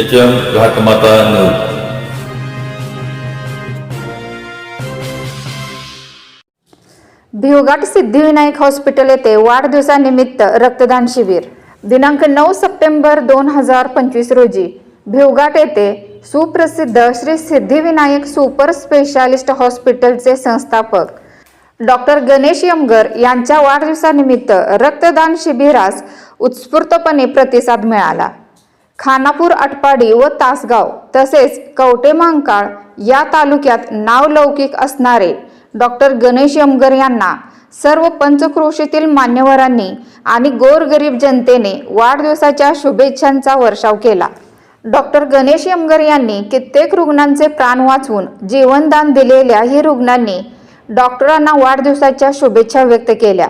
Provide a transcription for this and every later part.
H M Ghatmata news Bhivghat Siddhivinayak hospital येथे वाढदिवसानिमित्त रक्तदान शिबिर. दिनांक नऊ सप्टेंबर दोन हजार पंचवीस रोजी भिवघाट येथे सुप्रसिद्ध श्री सिद्धिविनायक सुपर स्पेशालिस्ट हॉस्पिटलचे संस्थापक डॉक्टर गणेश यमगर यांच्या वाढदिवसानिमित्त रक्तदान शिबिरास उत्स्फूर्तपणे प्रतिसाद मिळाला. खानापूर आटपाडी व तासगाव तसेच कवटे मांकाळ या तालुक्यात नावलौकिक असणारे डॉक्टर गणेश यमगर यांना सर्व पंचक्रोशीतील मान्यवरांनी आणि गोरगरीब जनतेने वाढदिवसाच्या शुभेच्छांचा वर्षाव केला. डॉक्टर गणेश यमगर यांनी कित्येक रुग्णांचे प्राण वाचवून जीवनदान दिलेल्या ही रुग्णांनी डॉक्टरांना वाढदिवसाच्या शुभेच्छा व्यक्त केल्या.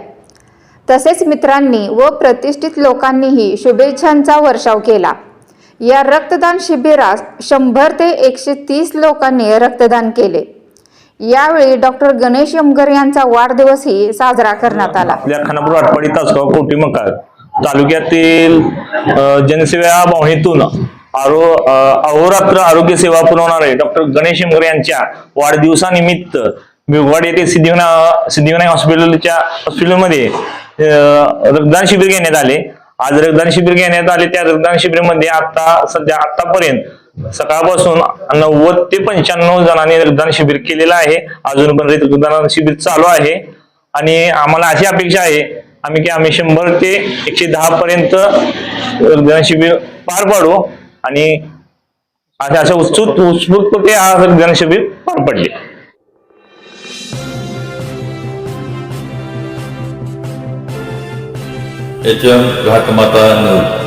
तसेच मित्रांनी व प्रतिष्ठित लोकांनीही शुभेच्छांचा वर्षाव केला. या रक्तदान शिबिरास शंभर ते एकशे तीस लोकांनी रक्तदान केले. यावेळी डॉक्टर गणेश यमगर यांचा वाढदिवसही साजरा करण्यात आला. आपल्या खानापूर आटपाडी तासगाव कोटी मकाळ तालुक्यातील जनसेवा भावनेतून आरो अहोरात्र आरोग्य सेवा पुरवणारे डॉक्टर गणेश यमगर यांच्या वाढदिवसानिमित्त भिववाड येथे सिद्धिविनायक सिद्धिविनायक हॉस्पिटलच्या हॉस्पिटलमध्ये रक्तदान शिबिर घेण्यात आले. आज रक्तदान शिबिर घेण्यात आले. त्या रक्तदान शिबिरमध्ये आता सध्या आतापर्यंत सकाळपासून नव्वद ते पंच्याण्णव जणांनी रक्तदान शिबिर केलेलं आहे. अजून पण रक्तदान शिबिर चालू आहे. आणि आम्हाला अशी अपेक्षा आहे आम्ही की आम्ही शंभर ते एकशे दहा पर्यंत रक्तदान शिबिर पार पाडू आणि अशा अशा उत्सुक उत्स्फूर्तपणे हा रक्तदान शिबिर पार पडले. H M Ghatmata news